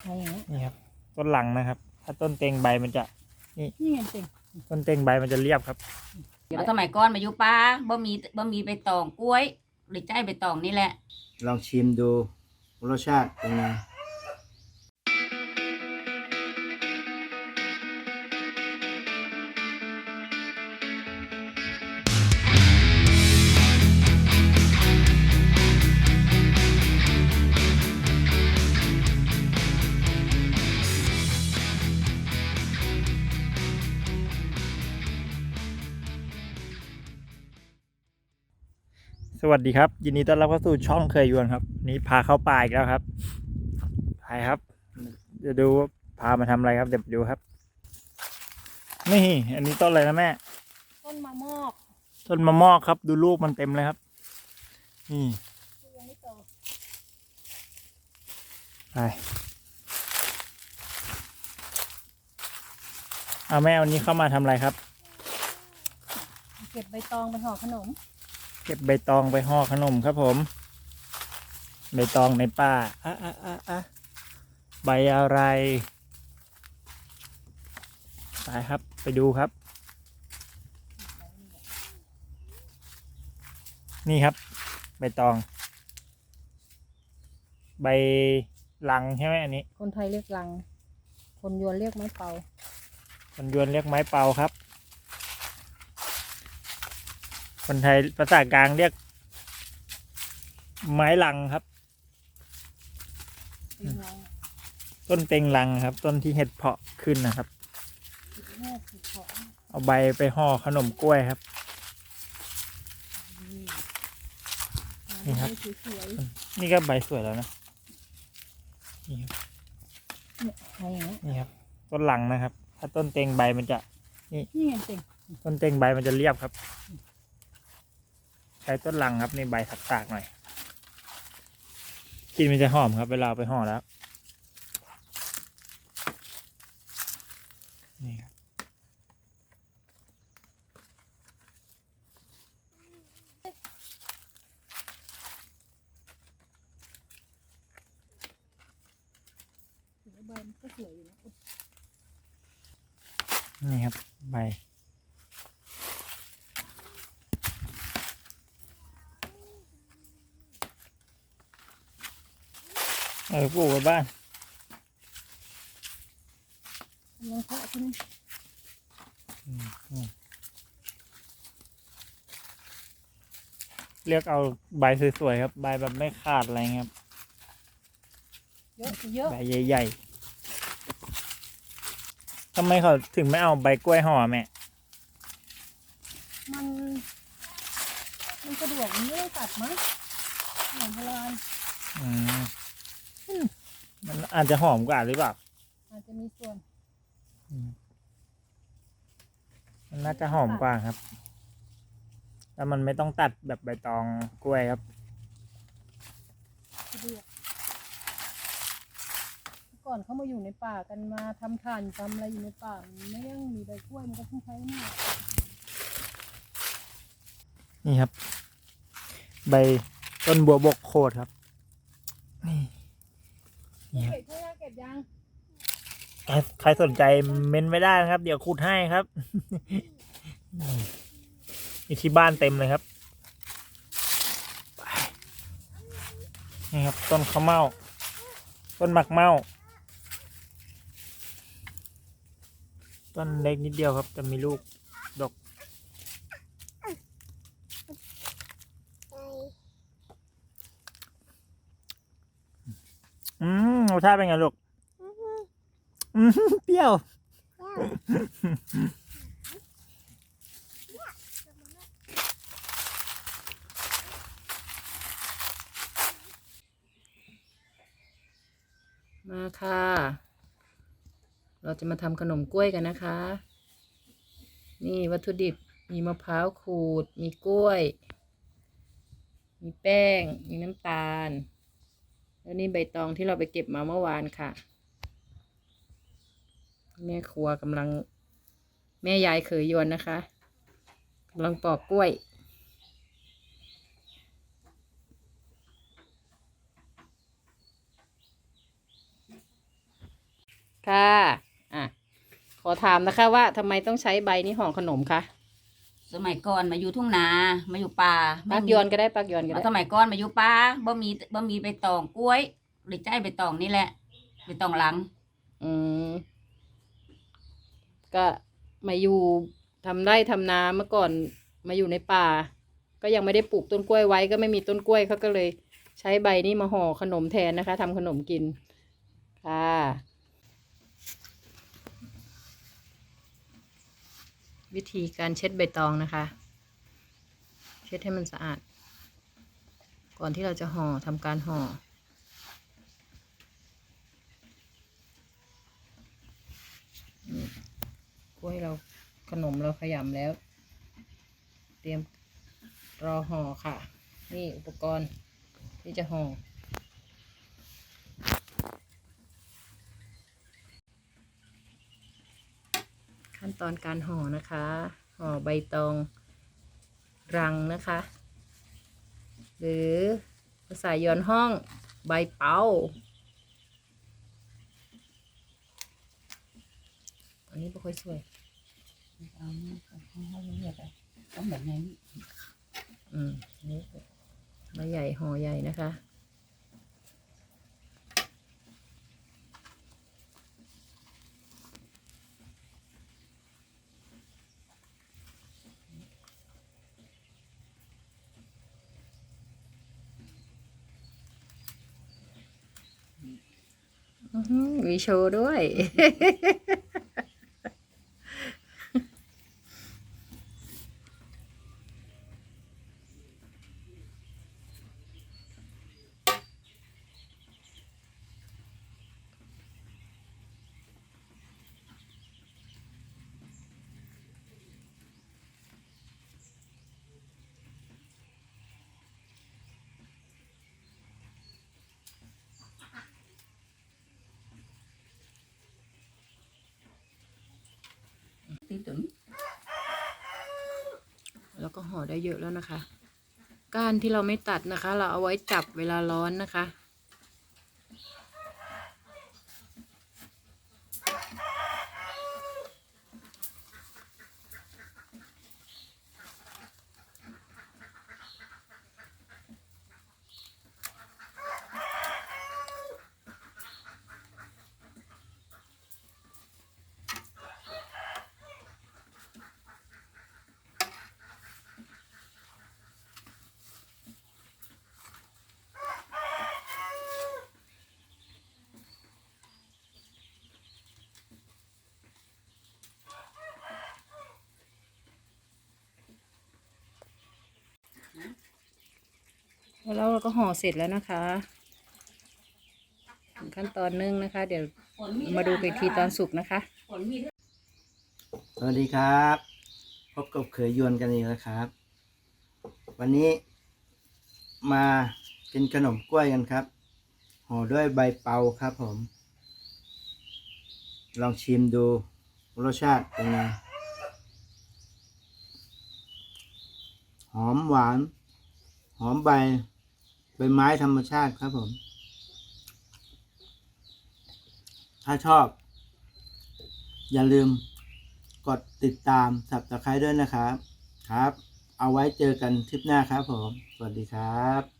อะไรอย่างเงี้ยนี่ครับ ต้นหลังนะครับ ถ้าต้นเต็งใบมันจะ นี่ไงจริงต้นเต็งใบมันจะเรียบครับ เอาสมัยก่อนมาอยู่ป่าบ่มีบ่มีใบตองกล้วยหรือใจใบตองนี่แหละ ลองชิมดูรสชาติเป็นไง สวัสดีครับ ยินดีต้อนรับเข้าสู่ช่องเคยยวนครับ นี่พาเข้าป่าอีกแล้วครับไปครับจะดูว่าพามาทำอะไรครับเดี๋ยวไปดูครับ นี่ อันนี้ต้นอะไรนะแม่ ต้นมะมอก ต้นมะมอกครับ ดูลูกมันเต็มเลยครับ นี่ยังไม่โตไปเอาแม่วันนี้เข้ามาทำอะไรครับ เก็บใบตองไปห่อขนม เก็บใบตองไปห่อขนมครับผม ใบตองในป่าอะอะอะอะใบอะไรไปครับไปดูครับ นี่ครับ ใบตอง ใบลังใช่ไหมอันนี้ คนไทยเรียกลัง คนยวนเรียกไม้เป่า คนยวนเรียกไม้เป่าครับ คนไทยภาษากลางเรียก ไม้ลังครับเป็นลังต้นเต็งลังครับ ต้นที่เห็ดเพาะขึ้นนะครับแม่สีของเอาใบไปห่อขนมกล้วยครับ นี่ครับสวยนี่ก็ใบสวยแล้วนะ นี่ครับๆเนี่ยอะไรอย่างเงี้ยนี่ครับ ต้นหลังนะครับ ถ้าต้นเต็งใบมันจะ นี่ไงจริงต้นเต็งใบมันจะเรียบครับใช้ต้นลังครับนี่ใบสักตากๆหน่อยกินมันจะหอมครับ เวลาไปห่อแล้วนี่ครับใบมันก็สวยอยู่นะนี่ครับใบ ออปลูกไว้บ้านกำลังเพาะใช่ไหมอืมอืมเลือกเอาใบสวยๆครับ ใบแบบไม่ขาดอะไรเงี้ยครับเยอะเยอะใบใหญ่ๆทำไมเขาถึงไม่เอาใบกล้วยห่อแม่ มัน มันสะดวกมันไม่ได้ตัดมั้งเหมือนโบราณอืม มันอาจจะหอมกว่าหรือเปล่า อาจจะมีส่วนมันน่าจะหอมกว่าครับแต่มันไม่ต้องตัดแบบใบตองกล้วยครับสะดวกเมื่อก่อนเขามาอยู่ในป่ากันมาทำถ่านทำอะไรอยู่ในป่ามันไม่ยังมีใบกล้วยมันก็ต้องใช้นี่นี่ครับ ใบต้นบัวบกโคดครับ นี่นี่ครับ เก็บเพื่อเก็บยังใครใครสนใจเม้นไม่ได้นะครับ เดี๋ยวขุดให้ครับนี่ที่บ้านเต็มเลยครับนี่ครับ ต้นข้าวเม่าต้นหมักเม่าต้นเล็กนิดเดียวครับ แต่มีลูกดอก อืมรสชาติเป็นไงลูกอืมเปรี้ยว มาค่ะ เราจะมาทำขนมกล้วยกันนะคะ นี่วัตถุดิบมีมะพร้าวขูด มีกล้วย มีแป้ง มีน้ำตาล แล้วนี่ใบตองที่เราไปเก็บมาเมื่อวานค่ะ แม่ครัวกำลัง แม่ยายเขยยวนนะคะกำลังปอกกล้วยค่ะ อะ ขอถามนะคะว่าทำไมต้องใช้ใบนี้ห่อขนมคะ สมัยก่อนมาอยู่ทุ่งนา มาอยู่ป่าปักยอนก็ได้ปักยอนก็เอาได้ สมัยก่อนมาอยู่ป่าบ่มีบ่มีใบตองกล้วยหรือใจใบตองนี่แหละใบตองหลัง อืมก็มาอยู่ทำไร่ทำนาเมื่อก่อนมาอยู่ในป่า ก็ยังไม่ได้ปลูกต้นกล้วยไว้ ก็ไม่มีต้นกล้วยเขาก็เลย ใช้ใบนี้มาห่อขนมแทนนะคะทำขนมกินค่ะ วิธีการเช็ดใบตองนะคะ เช็ดให้มันสะอาด ก่อนที่เราจะห่อทำการห่อกล้วยเราขนมเราขยำแล้ว เตรียมรอห่อค่ะ นี่อุปกรณ์ที่จะห่อ ขั้นตอนการห่อนะคะ ห่อใบตองรังนะคะ หรือภาษายอนห้องใบเป้าอันนี้ไม่ค่อยสวยต้องแบบนี้อืมนี่ใบใหญ่ห่อใหญ่นะคะ มีโชว์ด้วย ตึงแล้วก็ห่อได้เยอะแล้วนะคะ ก้านที่เราไม่ตัดนะคะ เราเอาไว้จับเวลาร้อนนะคะ แล้วเราก็ห่อเสร็จแล้วนะคะถึงขั้นตอนนึ่งนะคะ เดี๋ยวมาดูกันอีกทีตอนสุกนะคะ สวัสดีครับ พบกับเขยยวนกันอีกแล้วครับ วันนี้มากินขนมกล้วยกันครับ ห่อด้วยใบเปาครับผม ลองชิมดูรสชาติเป็นไงหอมหวาน หอมใบ เป็นไม้ธรรมชาติครับผม ถ้าชอบ อย่าลืมกดติดตามสับตะไคร้ด้วยนะครับ ครับ เอาไว้เจอกันทริปหน้าครับผม สวัสดีครับ